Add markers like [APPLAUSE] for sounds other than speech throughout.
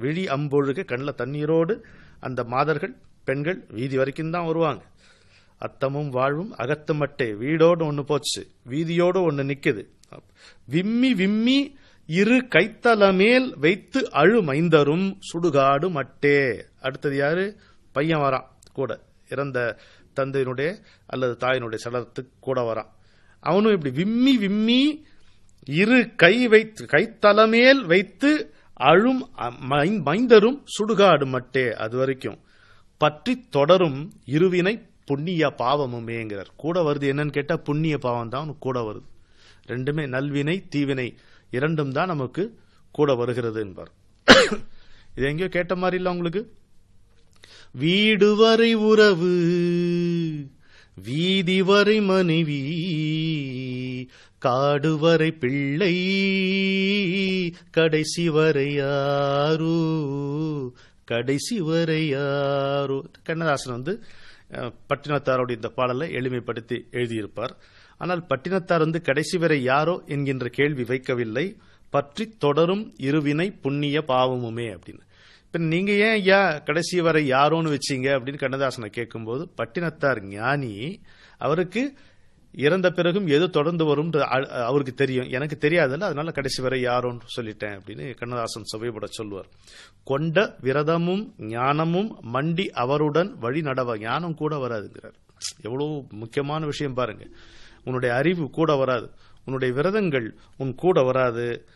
விழி அம்பொழுக கண்ணில் தண்ணீரோடு அந்த மாதர்கள் பெண்கள் வீதி வரைக்கும் தான் வருவாங்க. அத்தமும் வாழ்வும் அகத்து மட்டே வீடோடு ஒன்று போச்சு. வீதியோடு ஒன்று நிற்குது விம்மி விம்மி இரு கைத்தலமேல் வைத்து அழு மைந்தரும் சுடுகாடு மட்டே. அடுத்தது யாரு? பையன் வரான் கூட. இறந்த தந்தையினுடைய அல்லது தாயினுடைய சடலத்துக்கு கூட வரான். அவனும் இப்படி விம்மி விம்மி இரு கை வைத்து கைத்தலமேல் வைத்து அழும் அ- மைந்தரும் சுடுகாடு மட்டே அது வரைக்கும். பற்றி தொடரும் இருவினை புண்ணிய பாவமுமேங்கிறார். கூட வருது என்னன்னு கேட்டா புண்ணிய பாவம் தான் கூட வருது. ரெண்டுமே நல்வினை தீவினை இரண்டும் தான் நமக்கு கூட வருகிறது என்பார். [COUGHS] இது எங்கேயோ கேட்ட மாதிரி இல்ல உங்களுக்கு? வீடு வரை உறவு வீதி வரை மனைவி காடு வரை பிள்ளை கடைசி வரை யாரோ? கடைசி வரை யாரோ? கண்ணதாசன் வந்து பட்டினத்தாரோட இந்த பாடலை எளிமைப்படுத்தி எழுதியிருப்பார். ஆனால் பட்டினத்தார் வந்து கடைசி வரை யாரோ என்கின்ற கேள்வி வைக்கவில்லை. பற்றி தொடரும் இருவினை புண்ணிய பாவமுமே அப்படின்னு. இப்ப நீங்க ஏன் ஐயா கடைசி வரை யாரோன்னு வச்சீங்க அப்படின்னு கண்ணதாசனை கேட்கும்போது பட்டினத்தார் ஞானி அவருக்கு இறந்த பிறகும் எது தொடர்ந்து வரும் அவருக்கு தெரியும். எனக்கு தெரியாதுல்ல அதனால கடைசி வரை யாரோன்னு சொல்லிட்டேன் அப்படின்னு கண்ணதாசன் சுவைபட சொல்லுவார் கொண்ட விரதமும் ஞானமும் மண்டி அவருடன் வழி நடவ ஞானம் கூட வராதுங்கிறார். எவ்வளவு முக்கியமான விஷயம் பாருங்க. உன்னுடைய அறிவு கூட வராது. உன்னுடைய விரதங்கள் உன் கூட வராது.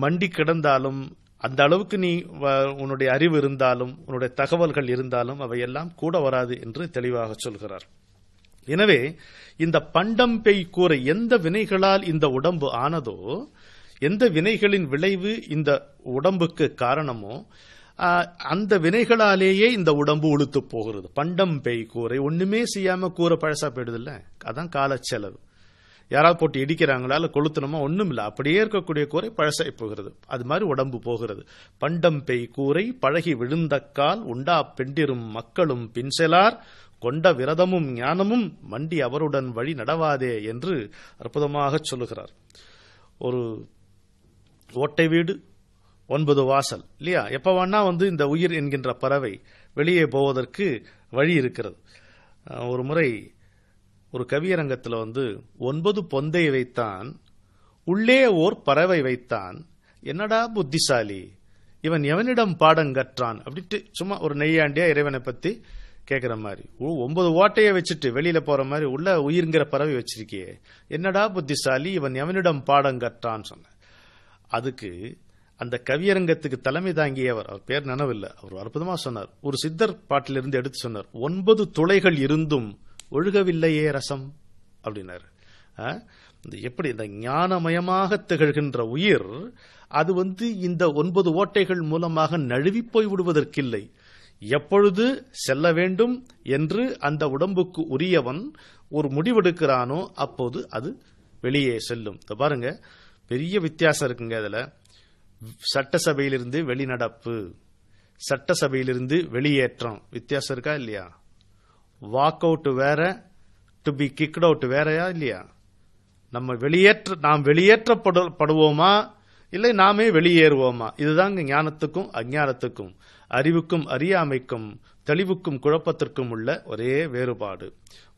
மண்டி கிடந்தாலும் அந்த அளவுக்கு நீ வ- உன்னுடைய அறிவு இருந்தாலும் உன்னுடைய தகவல்கள் இருந்தாலும் அவையெல்லாம் கூட வராது என்று தெளிவாக சொல்கிறார். எனவே இந்த பண்டம் பெய் கூரை எந்த வினைகளால் இந்த உடம்பு ஆனதோ எந்த வினைகளின் விளைவு இந்த உடம்புக்கு காரணமோ அந்த வினைகளாலேயே இந்த உடம்பு உளுத்து போகிறது. பண்டம் பெய் கூரை ஒண்ணுமே செய்யாம கூரை பழசா போயிடுது இல்ல அதான் காலச்செலவு. யாராவது போட்டு இடிக்கிறாங்களா இல்ல கொளுத்தணுமா? ஒண்ணும் இல்லை அப்படியே இருக்கக்கூடிய கூரை பழசாய் போகிறது. அது மாதிரி உடம்பு போகிறது. பண்டம் பெய் கூரை பழகி விழுந்தக்கால் உண்டா பெண்டிரும் மக்களும் பின்செலார் கொண்ட விரதமும் ஞானமும் மண்டி அவருடன் வழி நடவாதே என்று அற்புதமாக சொல்லுகிறார். ஒரு ஓட்டை வீடு ஒன்பது வாசல் இல்லையா? எப்ப வேணா வந்து இந்த உயிர் என்கின்ற பறவை வெளியே போவதற்கு வழி இருக்கிறது. ஒரு முறை ஒரு கவியரங்கத்தில் வந்து ஒன்பது பொந்தை வைத்தான் உள்ளே ஓர் பறவை வைத்தான். என்னடா புத்திசாலி? இவன் எவனிடம் பாடம் கற்றான்? அப்படின்ட்டு சும்மா ஒரு நெய்யாண்டியா இறைவனை பத்தி கேட்குற மாதிரி. ஓ, ஒன்பது ஓட்டையை வச்சுட்டு வெளியில போற மாதிரி உள்ள உயிர்ங்கிற பறவை வச்சிருக்கியே. என்னடா புத்திசாலி இவன் எவனிடம் பாடம் கற்றான்னு சொன்ன. அதுக்கு அந்த கவியரங்கத்துக்கு தலைமை தாங்கியவர் அவர் பேர் நினைவில்லை அவர் அற்புதமா சொன்னார். ஒரு சித்தர் பாட்டிலிருந்து எடுத்து சொன்னார் ஒன்பது துளைகள் இருந்தும் ஒழுகவில்லையே ரசம் அப்படின்னாரு. ஆ? இந்த எப்படி இந்த ஞானமயமாக திகழ்கின்ற உயிர் அது வந்து இந்த ஒன்பது ஓட்டைகள் மூலமாக நழுவி போய் விடுவதற்கில்லை. எப்பொழுது செல்ல வேண்டும் என்று அந்த உடம்புக்கு உரியவன் ஒரு முடிவெடுக்கிறானோ அப்போது அது வெளியே செல்லும். பாருங்க. பெரிய வித்தியாசம் இருக்குங்க அதுல. சட்டசபையிலிருந்து வெளிநடப்பு சட்டசபையிலிருந்து வெளியேற்றம். வித்தியாசம் இருக்கா இல்லையா? வாக் அவுட் வேற டு பி கிக்ட் அவுட் வேறையா இல்லையா? நம்ம வெளியேற்ற நாம் வெளியேற்றப்படுவோமா இல்லை நாமே வெளியேறுவோமா? இதுதாங்க ஞானத்துக்கும் அஞ்ஞானத்துக்கும் அறிவுக்கும் அறியாமைக்கும் தெளிவுக்கும் குழப்பத்திற்கும் உள்ள ஒரே வேறுபாடு.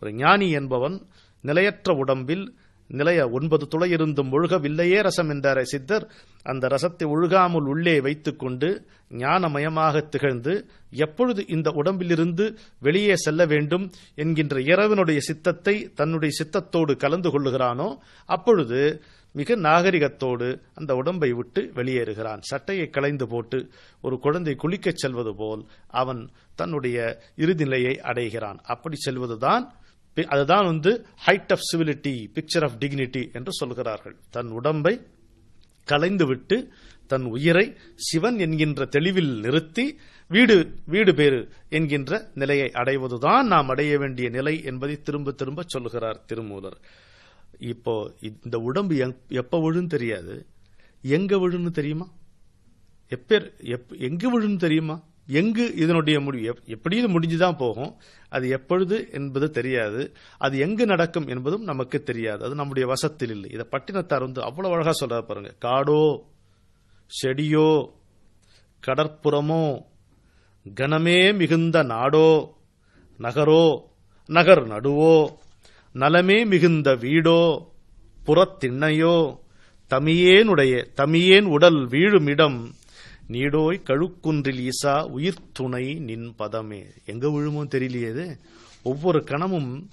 ஒரு ஞானி என்பவன் நிலையற்ற உடம்பில் நிலைய ஒன்பது துளை இருந்தும் ஒழுகவில்லையே ரசம் என்றாரே சித்தர். அந்த ரசத்தை ஒழுகாமல் உள்ளே வைத்துக்கொண்டு ஞானமயமாக திகழ்ந்து எப்பொழுது இந்த உடம்பிலிருந்து வெளியே செல்ல வேண்டும் என்கின்ற இறைவனுடைய சித்தத்தை தன்னுடைய சித்தத்தோடு கலந்து கொள்ளுகிறானோ அப்பொழுது மிக நாகரிகத்தோடு அந்த உடம்பை விட்டு வெளியேறுகிறான். சட்டையை களைந்து போட்டு ஒரு குழந்தை குளிக்கச் செல்வது போல் அவன் தன்னுடைய இறுதிநிலையை அடைகிறான். அப்படி செல்வதுதான் அதுதான் வந்து height of civility picture of dignity என்று சொல்கிறார்கள். தன் உடம்பை கலைந்துவிட்டு தன் உயிரை சிவன் என்கின்ற தெளிவில் நிறுத்தி வீடு வீடு பேறு என்கின்ற நிலையை அடைவதுதான் நாம் அடைய வேண்டிய நிலை என்பதை திரும்ப திரும்ப சொல்லுகிறார் திருமூலர். இப்போ இந்த உடம்பு எங்- எப்ப விழுன்னு தெரியாது. எங்க விழுன்னு தெரியுமா? எப்பேர் எப்- எங்கு விழுன்னு தெரியுமா? எங்கு இதனுடைய முடிவு எப்- எப்படி இது முடிஞ்சுதான் போகும் அது எப்பொழுது என்பது தெரியாது. அது எங்கு நடக்கும் என்பதும் நமக்கு தெரியாது. அது நம்முடைய வசத்தில் இல்லை. இதை பட்டினத்தார் வந்து அவ்வளவு அழகா சொல்ற பாருங்க. காடோ செடியோ கடற்புறமோ கனமே மிகுந்த நாடோ நகரோ நகர் நடுவோ நலமே மிகுந்த வீடோ புறத்திண்ணையோ தமியேனுடைய தமியேன் உடல் வீழுமிடம் நீடோய் கழுக்குன்றில் ஈசா உயிர் துணை நின் பதமே. எங்க விழுமோ தெரியலையே ஒவ்வொரு கணமும்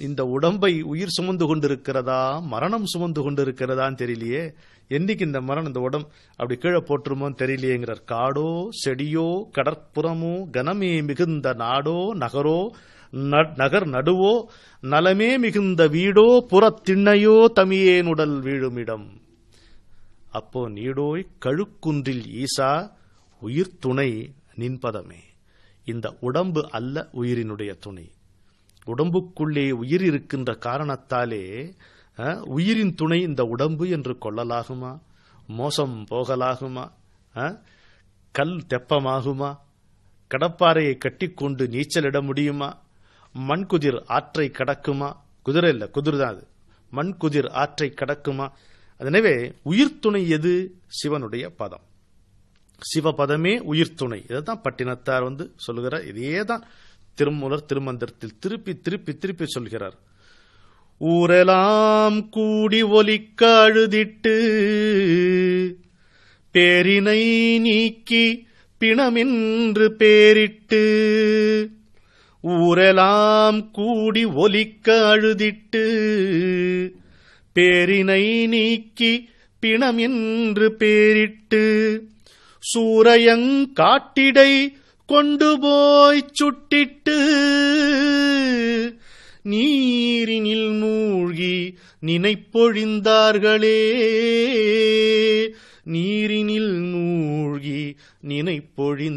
இந்த- உடம்பை உயிர் சுமந்து கொண்டிருக்கிறதா மரணம் சுமந்து கொண்டிருக்கிறதான்னு தெரியலையே. என்னைக்கு இந்த மரணம் இந்த உடம்பு அப்படி கீழே போட்டுருமோன்னு தெரியலையேங்கிறார். காடோ செடியோ கடற்புறமோ கனமே மிகுந்த நாடோ நகரோ நகர் நடுவோ நலமே மிகுந்த வீடோ புறத்திண்ணையோ தமியேனுடல் வீழுமிடம். அப்போ நீடோய் கழுக்குன்றில் ஈசா உயிர் துணை நின்பதமே. இந்த உடம்பு அல்ல உயிரினுடைய துணை. உடம்புக்குள்ளே உயிர் இருக்கின்ற காரணத்தாலே உயிரின் துணை இந்த உடம்பு என்று கொள்ளலாகுமா? மோசம் போகலாகுமா? கல் தெப்பமாகுமா? கடப்பாறையை கட்டிக்கொண்டு நீச்சலிட முடியுமா? மண்குதிர் ஆற்றை கடக்குமா? குதிரை இல்லை குதிரை தான் அது. மண்குதிர் ஆற்றை கடக்குமா? எனவே உயிர்த்துணை எது? சிவனுடைய பதம். சிவபதமே உயிர்த்துணை. துணை பட்டினத்தார் வந்து சொல்லுகிறார். இதே தான் திருமூலர் திருமந்திரத்தில் திருப்பி திருப்பி திருப்பி சொல்கிறார். ஊரெலாம் கூடி ஒலிக்க அழுதிட்டு பேரினை நீக்கி பிணமின்று பேரிட்டு ஊரெலாம் கூடி ஒலிக்க அழுதிட்டு பேரினை நீக்கி பிணம் என்று பேரிட்டு சூரையங்காட்டிடை கொண்டு போய் சுட்டிட்டு நீரினில் மூழ்கி நினைப்பொழிந்தார்களே. நீரினில் மூழ்கி நினைப்பொழிந்தார்களே.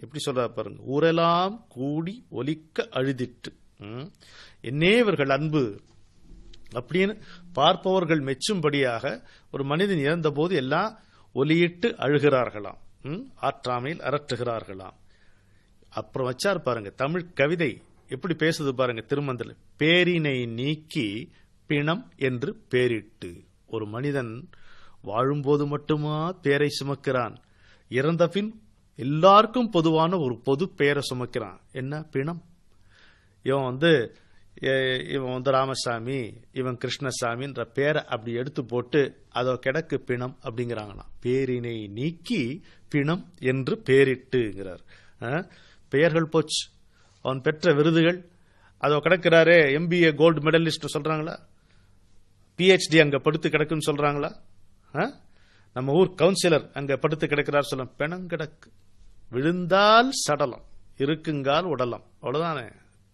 எப்படி சொல்றா பாருங்க. ஊரெல்லாம் கூடி ஒலிக்க அழுதிட்டு என்னே இவர்கள் அன்பு. அப்படின்னு பார்ப்பவர்கள் மெச்சும்படியாக ஒரு மனிதன் இறந்தபோது எல்லாம் ஒலியிட்டு அழுகிறார்களாம். ம்? ஆற்றாமையில் அரற்றுகிறார்களாம் அப்புறம் வச்சார் பாருங்க தமிழ் கவிதை எப்படி பேசுது பாருங்க திருமந்திர பேரினை நீக்கி பிணம் என்று பேரிட்டு. ஒரு மனிதன் வாழும்போது மட்டுமா பேரை சுமக்கிறான்? இறந்த பின் எல்லாருக்கும் பொதுவான ஒரு பொது பெயரை சுமக்கிறான். என்ன? பிணம். இவன் வந்து இவன் வந்து ராமசாமி இவன் கிருஷ்ணசாமின்ற பேரை அப்படி எடுத்து போட்டு அதோ கிடக்கு பிணம் அப்படிங்கிறாங்களாம். பேரினை நீக்கி பிணம் என்று பேரிட்டுங்கிறார். பெயர்கள் போச்சு. அவன் பெற்ற விருதுகள் அதோ கிடக்கிறாரே எம்பிஏ கோல்டு மெடலிஸ்ட் சொல்றாங்களா? பிஹெச்டி அங்க படுத்து கிடக்குன்னு சொல்றாங்களா? ஆ? நம்ம ஊர் கவுன்சிலர் அங்க படுத்து கிடக்கிறார் சொல்ல பிணம் கிடக்கு. விழுந்தால் சடலம் இருக்குங்கால் உடலம். அவ்வளவுதானே?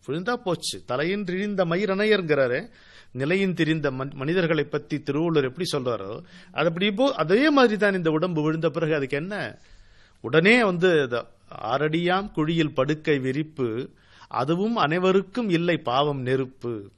விழுந்தா போச்சு. தலையின் திழிந்த மயிரணையர்ங்கிறாரு. நிலையின் திரிந்த மன்- மனிதர்களை பத்தி திருவள்ளுவர் எப்படி சொல்றாரோ அது அப்படி இப்போ அதே மாதிரி தான் இந்த உடம்பு விழுந்த பிறகு அதுக்கு என்ன? உடனே வந்து ஆரடியாம் குழியில் படுக்கை விரிப்பு அதுவும் அனைவருக்கும் இல்லை பாவம் நெருப்பு.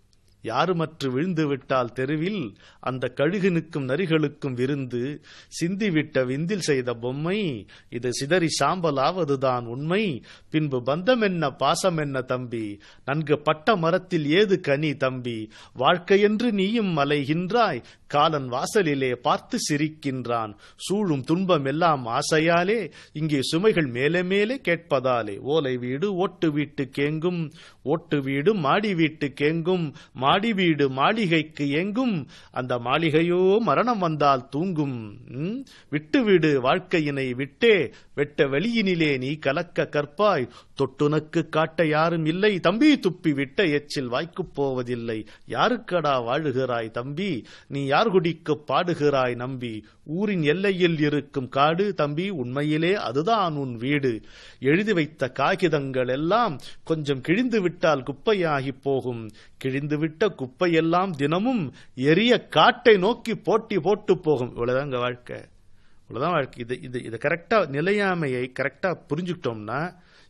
யாருமற்று விழுந்து விட்டால் தெருவில் அந்த கழுகுனுக்கும் நரிகளுக்கும் விருந்து. சிந்திவிட்ட விந்தில் செய்த பொம்மை இது சிதறி சாம்பலாவதுதான் உண்மை. பின்பு பந்தம் என்ன பாசம் என்ன தம்பி நன்கு பட்ட மரத்தில் ஏது கனி தம்பி. வாழ்க்கையென்று நீயும் மலைகின்றாய் காலன் வாசலிலே பார்த்து சிரிக்கின்றான். சூழும் துன்பம் எல்லாம் ஆசையாலே இங்கே சுமைகள் மேலே மேலே கேட்பதாலே ஓலை வீடு ஓட்டு வீட்டு கேங்கும் ஓட்டு வீடு மாடி வீட்டு கேங்கும் மாடி வீடு மாளிகைக்கு எங்கும் அந்த மாளிகையோ மரணம் வந்தால் தூங்கும். விட்டு வீடு வாழ்க்கையினை விட்டே வெட்ட வெளியினிலே நீ கலக்க கற்பாய். தொட்டுனக்கு காட்ட யாரும் இல்லை. தம்பி துப்பி விட்ட எச்சில் வாய்க்குப் போவதில்லை. யாருக்கடா வாழுகிறாய் தம்பி? நீ யார் குடிக்கு பாடுகிறாய் நம்பி? ஊரின் எல்லையில் இருக்கும் காடு தம்பி உண்மையிலே அதுதான் உன் வீடு. எழுதி வைத்த காகிதங்கள் எல்லாம் கொஞ்சம் கிழிந்து விட்டால் குப்பையாகி போகும். கிழிந்து விட்ட குப்பையெல்லாம் தினமும் எரிய காட்டை நோக்கி போட்டி போட்டு போகும். இவ்வளவுதான் வாழ்க்கை. இவ்வளோதான் வாழ்க்கை. இது இது இதை கரெக்டாக நிலையாமையை கரெக்டாக புரிஞ்சுக்கிட்டோம்னா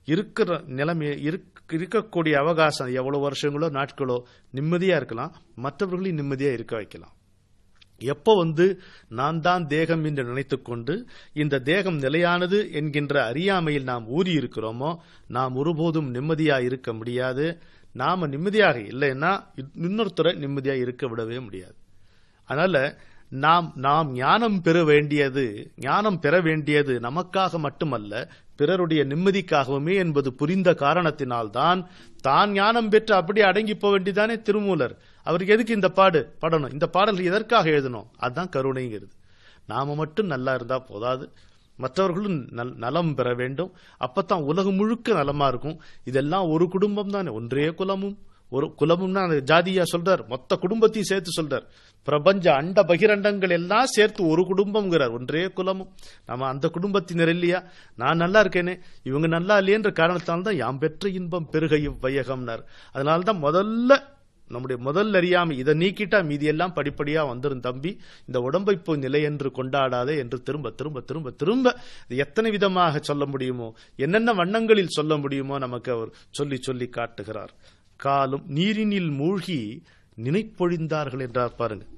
இருக்கிற நிலைமை இருக் இருக்கக்கூடிய அவகாசம் எவ்வளோ வருஷங்களோ நாட்களோ நிம்மதியாக இருக்கலாம். மற்றவர்களையும் நிம்மதியாக இருக்க வைக்கலாம். எப்போ வந்து நான் தான் தேகம் என்று நினைத்துக்கொண்டு இந்த தேகம் நிலையானது என்கின்ற அறியாமையில் நாம் ஊறி இருக்கிறோமோ நாம் ஒருபோதும் நிம்மதியாக இருக்க முடியாது. நாம நிம்மதியாக இல்லைன்னா இன்னொருத்தரை நிம்மதியாக இருக்க விடவே முடியாது. அதனால நாம் நாம் ஞானம் பெற வேண்டியது ஞானம் பெற வேண்டியது நமக்காக மட்டுமல்ல பிறருடைய நிம்மதிக்காகவுமே என்பது புரிந்த காரணத்தினால்தான் தான் ஞானம் பெற்று அப்படியே அடங்கி போக வேண்டியதானே திருமூலர். அவருக்கு எதுக்கு இந்த பாடு படணும்? இந்த பாடல் எதற்காக எழுதணும்? அதுதான் கருணைங்கிறது. நாம மட்டும் நல்லா இருந்தா போதாது. மற்றவர்களும் நல் நலம் பெற வேண்டும். அப்பத்தான் உலகம் முழுக்க நலமா இருக்கும். இதெல்லாம் ஒரு குடும்பம் தானே. ஒன்றே குலமும். ஒரு குலமும்னா ஜாதியா சொல்றார். மொத்த குடும்பத்தையும் சேர்த்து சொல்றார். பிரபஞ்ச அண்ட பகிரண்டங்கள் எல்லாம் சேர்த்து ஒரு குடும்பம்ங்கிறார். ஒன்றே குலமும். நம்ம அந்த குடும்பத்தினர் இல்லையா? நான் நல்லா இருக்கேனே. இவங்க நல்லா இல்லையன்ற காரணத்தால் தான் யாம் பெற்ற இன்பம் பெருக வையகம்னார். அதனால தான் முதல்ல நம்முடைய முதல் அறியாமை இதை நீக்கிட்டா மீதி எல்லாம் படிப்படியா வந்துடும் தம்பி. இந்த உடம்பை போய் நிலை என்று கொண்டாடாதே என்று திரும்ப திரும்ப திரும்ப திரும்ப எத்தனை விதமாக சொல்ல முடியுமோ என்னென்ன வண்ணங்களில் சொல்ல முடியுமோ நமக்கு அவர் சொல்லி சொல்லி காட்டுகிறார். காலும் நீரினில் மூழ்கி நினைப்பொழிந்தார்கள் என்றார் பாருங்கள்